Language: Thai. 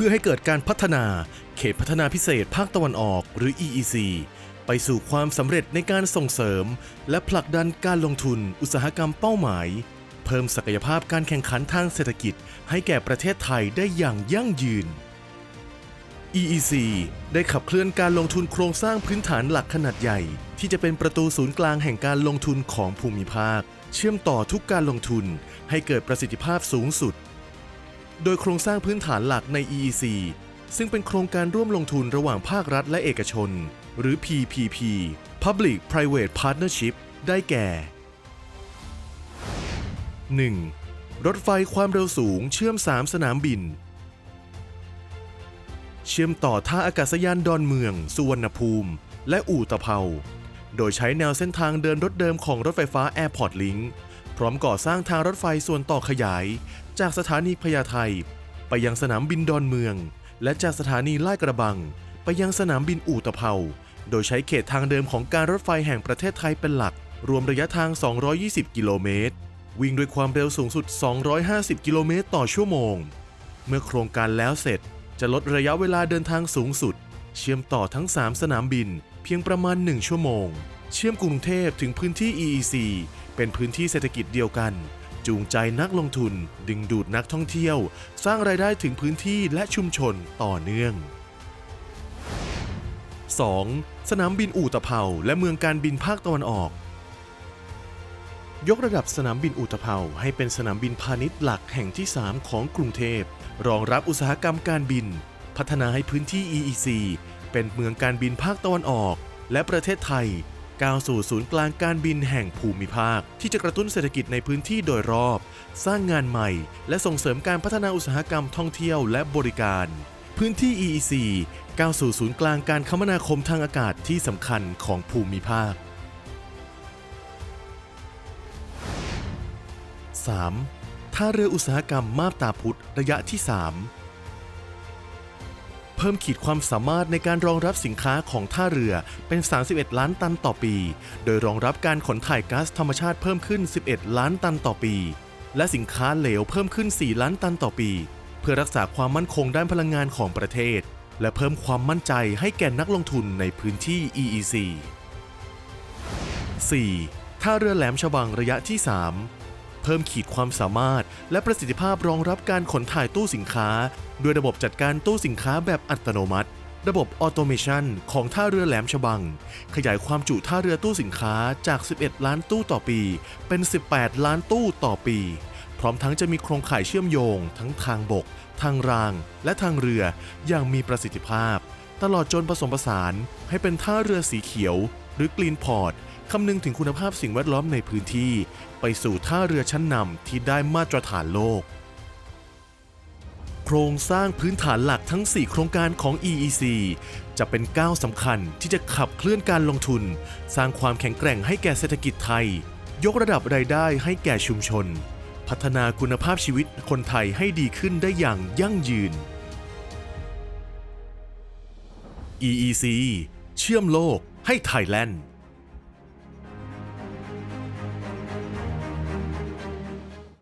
พื่อให้เกิดการพัฒนาเขตพัฒนาพิเศษภาคตะวันออกหรือ EEC ไปสู่ความสำเร็จในการส่งเสริม และผลักดันการลงทุนอุตสาหกรรมเป้าหมาย เพิ่มศักยภาพการแข่งขันทางเศรษฐกิจ ให้แก่ประเทศไทยได้อย่างยั่งยืน EEC ได้ขับเคลื่อนการลงทุนโครงสร้างพื้นฐานหลักขนาดใหญ่ ที่จะเป็นประตูศูนย์กลางแห่งการลงทุนของภูมิภาค เชื่อมต่อทุกการลงทุนให้เกิดประสิทธิภาพสูงสุด โดยโครงสร้างพื้นฐานหลักใน EEC ซึ่งเป็นโครงการร่วมลงทุนระหว่างภาครัฐและเอกชน หรือ PPP Public Private Partnership ได้แก่ 1. รถไฟความเร็วสูงเชื่อม 3 สนามบิน เชื่อมต่อท่าอากาศยานดอนเมือง สุวรรณภูมิ และอู่ตะเภา โดยใช้แนวเส้นทางเดินรถเดิมของรถไฟฟ้า Airport Link พร้อมก่อสร้างทางรถไฟส่วนต่อขยาย จากสถานีพญาไทไปยังสนามบินดอนเมือง และจากสถานีลาดกระบัง ไปยังสนามบินอู่ตะเภา โดยใช้เขตทางเดิมของการรถไฟแห่งประเทศไทยเป็นหลัก รวมระยะทาง 220 กิโลเมตร วิ่งด้วยความเร็วสูงสุด 250 กิโลเมตรต่อชั่วโมง เมื่อโครงการแล้วเสร็จ จะลดระยะเวลาเดินทางสูงสุด เชื่อมต่อทั้ง 3 สนามบิน เพียงประมาณ 1 ชั่วโมง เชื่อมกรุงเทพถึงพื้นที่ EEC เป็นพื้นที่เศรษฐกิจเดียวกัน จูงใจนักลงทุน ดึงดูดนักท่องเที่ยว สร้างรายได้ถึงพื้นที่และชุมชนต่อเนื่อง 2. สนามบินอู่ตะเภาและเมืองการบินภาคตะวันออก ยกระดับสนามบินอุตภเปาให้เป็นสนามบินพาณิชย์หลักแห่งที่ 3 ของกรุงเทพ รองรับอุตสาหกรรมการบิน พัฒนาให้พื้นที่ EEC เป็นเมืองการบินภาคตะวันออก และประเทศไทย ก้าวสู่ศูนย์กลางการบินแห่งภูมิภาค ที่จะกระตุ้นเศรษฐกิจในพื้นที่โดยรอบ สร้างงานใหม่ และส่งเสริมการพัฒนาอุตสาหกรรมท่องเที่ยวและบริการ พื้นที่ EEC ก้าวสู่ศูนย์กลางการคมนาคมทางอากาศที่สำคัญของภูมิภาค 3. ท่าเรืออุตสาหกรรมมาบตาพุธระยะที่ 3 เพิ่มขีดความสามารถในการรองรับสินค้าของท่าเรือเป็น 31 ล้านตันต่อปี โดยรองรับการขนถ่ายก๊าซธรรมชาติเพิ่มขึ้น 11 ล้านตันต่อปี และสินค้าเหลวเพิ่มขึ้น 4 ล้านตันต่อปี เพื่อรักษาความมั่นคงด้านพลังงานของประเทศ และเพิ่มความมั่นใจให้แก่นักลงทุนในพื้นที่ EEC 4. ท่าเรือแหลมฉบังระยะที่ 3 เพิ่มขีดความสามารถ และประสิทธิภาพรองรับการขนถ่ายตู้สินค้า ด้วยระบบจัดการตู้สินค้าแบบอัตโนมัติ ระบบออโตเมชันของท่าเรือแหลมฉบัง ขยายความจุท่าเรือตู้สินค้าจาก 11 ล้านตู้ต่อปี เป็น 18 ล้านตู้ต่อปี พร้อมทั้งจะมีโครงข่ายเชื่อมโยง ทั้งทางบก ทางราง และทางเรืออย่างมีประสิทธิภาพ ตลอดจนผสมผสานให้เป็นท่าเรือสีเขียว หรือกรีนพอร์ต คำนึงถึงคุณภาพสิ่งแวดล้อมในพื้นที่ ไปสู่ท่าเรือชั้นนำที่ได้มาตรฐานโลก โครงสร้างพื้นฐานหลักทั้ง 4 โครงการของ EEC จะเป็นก้าวสำคัญที่จะขับเคลื่อนการลงทุน สร้างความแข็งแกร่งให้แก่เศรษฐกิจไทย ยกระดับรายได้ให้แก่ชุมชน พัฒนาคุณภาพชีวิตคนไทยให้ดีขึ้นได้อย่างยั่งยืน EEC เชื่อมโลกให้ไทยแลนด์